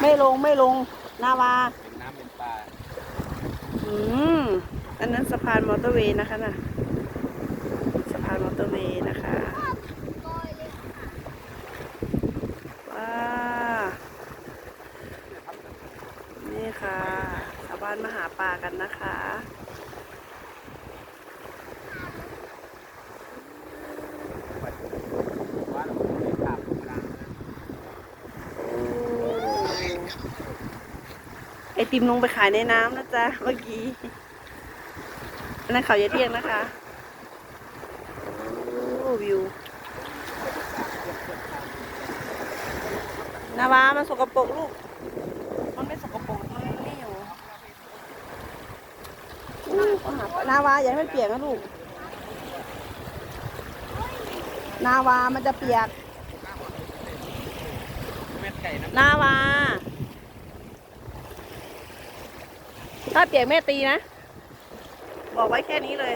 ไม่ลงไม่ลงนาวาเป็นน้ำเป็นปลาอืมอันนั้นสะพานมอเตอร์เวย์นะคะน่ะสะพานมอเตอร์เวย์นะคะว้านี่ค่ะชาวบ้านมาหาปลากันนะคะ ว่าเราไม่ขาดกลาง ไอติมลงไปขายในน้ำนะจ๊ะเมื่อกี้อันนั้นเขาเยะเที่ยงนะคะโอ้วิวนาวามันสกปรกลูก มันไม่สกปรกมันไม่อยู่อู้เลานาวาอย่าให้มันเปียกนะลูก นาวามันจะเปียกเม็ดไก่น้นาวา ถ้าเปียกแม่ตีนะ บอกไว้แค่นี้เลย